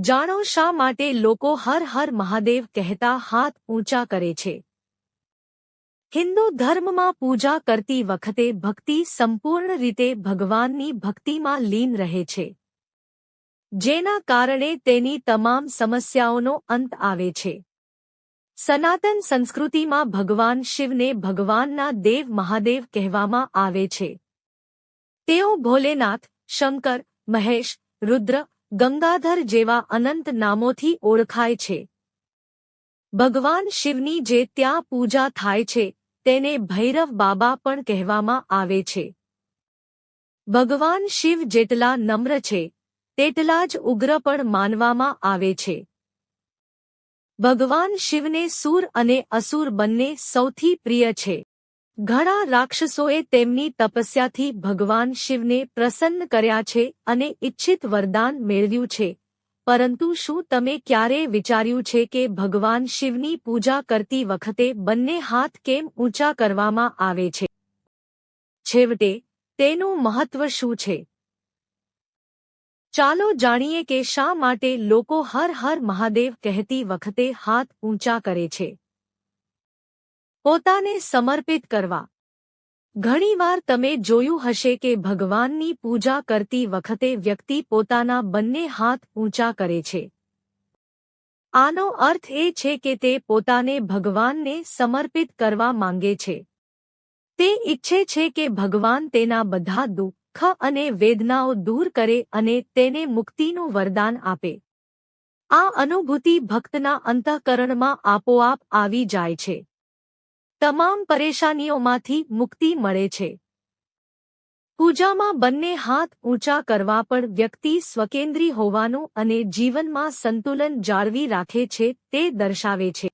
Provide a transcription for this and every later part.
જાણો શા માટે લોકો હર હર મહાદેવ કહેતા હાથ ઊંચા કરે છે? હિન્દુ ધર્મમાં પૂજા કરતી વખતે ભક્તિ સંપૂર્ણ રીતે ભગવાનની ભક્તિમાં લીન રહે છે. જેના કારણે તેની તમામ સમસ્યાઓનો અંત આવે છે. સનાતન સંસ્કૃતિમાં ભગવાન શિવને ભગવાનના દેવ મહાદેવ કહેવામાં આવે છે. તેઓ ભોલેનાથ, શંકર, મહેશ, રુદ્ર ગંગાધર જેવા અનંત નામોથી ઓળખાય છે. ભગવાન શિવની જે ત્યાં પૂજા થાય છે, તેને ભૈરવ બાબા પણ કહેવામાં આવે છે. ભગવાન શિવ જેટલા નમ્ર છે, તેટલા જ ઉગ્ર પણ માનવામાં આવે છે. ભગવાન શિવને સૂર અને અસુર બંને સૌથી પ્રિય છે. ઘણા રાક્ષસોએ તેમની તપસ્યાથી ભગવાન શિવને પ્રસન્ન કર્યા છે અને ઇચ્છિત વરદાન મેળવ્યું છે. પરંતુ શું તમે ક્યારે વિચાર્યું છે કે ભગવાન શિવની પૂજા કરતી વખતે બંને હાથ કેમ ઊંચા કરવામાં આવે છે? છેવટે, તેનું મહત્વ શું છે? ચાલો જાણીએ કે શા માટે લોકો હર હર મહાદેવ કહેતી વખતે હાથ ઊંચા કરે છે. પોતાને સમર્પિત કરવા. ઘણીવાર તમે જોયું હશે કે ભગવાનની પૂજા કરતી વખતે વ્યક્તિ પોતાના બંને હાથ ઊંચા કરે છે. આનો અર્થ એ છે કે તે પોતાને ભગવાનને સમર્પિત કરવા માંગે છે. તે ઈચ્છે છે કે ભગવાન તેના બધા દુઃખ અને વેદનાઓ દૂર કરે અને તેને મુક્તિનું વરદાન આપે. આ અનુભૂતિ ભક્તના અંતઃકરણમાં આપોઆપ આવી જાય છે. તમામ પરેશાનીઓમાંથી મુક્તિ મળે છે. પૂજામાં બંને હાથ ઊંચા કરવા પણ વ્યક્તિ સ્વકેન્દ્રી હોવાનું અને જીવનમાં સંતુલન જાળવી રાખે છે તે દર્શાવે છે.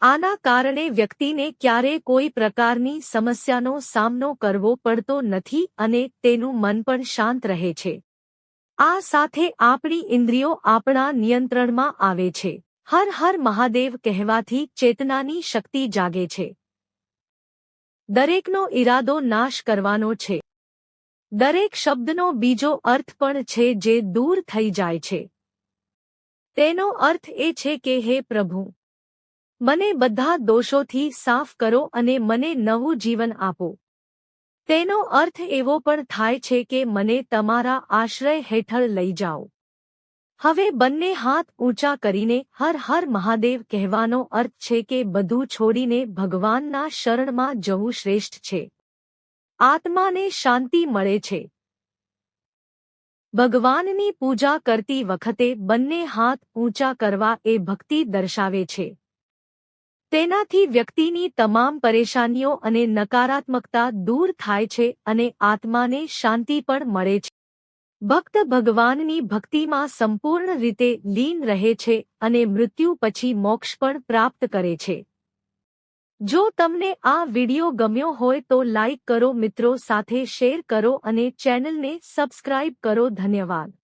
આના કારણે વ્યક્તિને ક્યારે કોઈ પ્રકારની સમસ્યાનો સામનો કરવો પડતો નથી અને તેનું મન પણ શાંત રહે છે. આ સાથે આપણી ઇન્દ્રિયો આપણા નિયંત્રણમાં આવે છે. હર હર મહાદેવ કહેવાથી ચેતનાની શક્તિ જાગે છે. દરેકનો ઈરાદો નાશ કરવાનો છે. દરેક શબ્દનો બીજો અર્થ પણ છે જે દૂર થઈ જાય છે. તેનો અર્થ એ છે કે હે પ્રભુ, મને બધા દોષોથી સાફ કરો અને મને નવું જીવન આપો. તેનો અર્થ એવો પણ થાય છે કે મને તમારા આશ્રય હેઠળ લઈ જાઓ. હવે બંને હાથ ઊંચા કરીને હર હર મહાદેવ કહેવાનો અર્થ છે કે બધું છોડીને ભગવાનના શરણમાં જવું શ્રેષ્ઠ છે. આત્માને શાંતિ મળે છે. ભગવાનની પૂજા કરતી વખતે બંને હાથ ઊંચા કરવા એ ભક્તિ દર્શાવે છે. તેનાથી વ્યક્તિની તમામ પરેશાનીઓ અને નકારાત્મકતા દૂર થાય છે અને આત્માને શાંતિ પણ મળે છે. ભક્ત ભગવાનની ભક્તિમાં સંપૂર્ણ રીતે લીન રહે છે અને મૃત્યુ પછી મોક્ષ પણ પ્રાપ્ત કરે છે. જો તમને આ વિડિયો ગમ્યો હોય તો લાઇક કરો મિત્રો, સાથે શેર કરો અને ચેનલને સબસ્ક્રાઇબ કરો. ધન્યવાદ.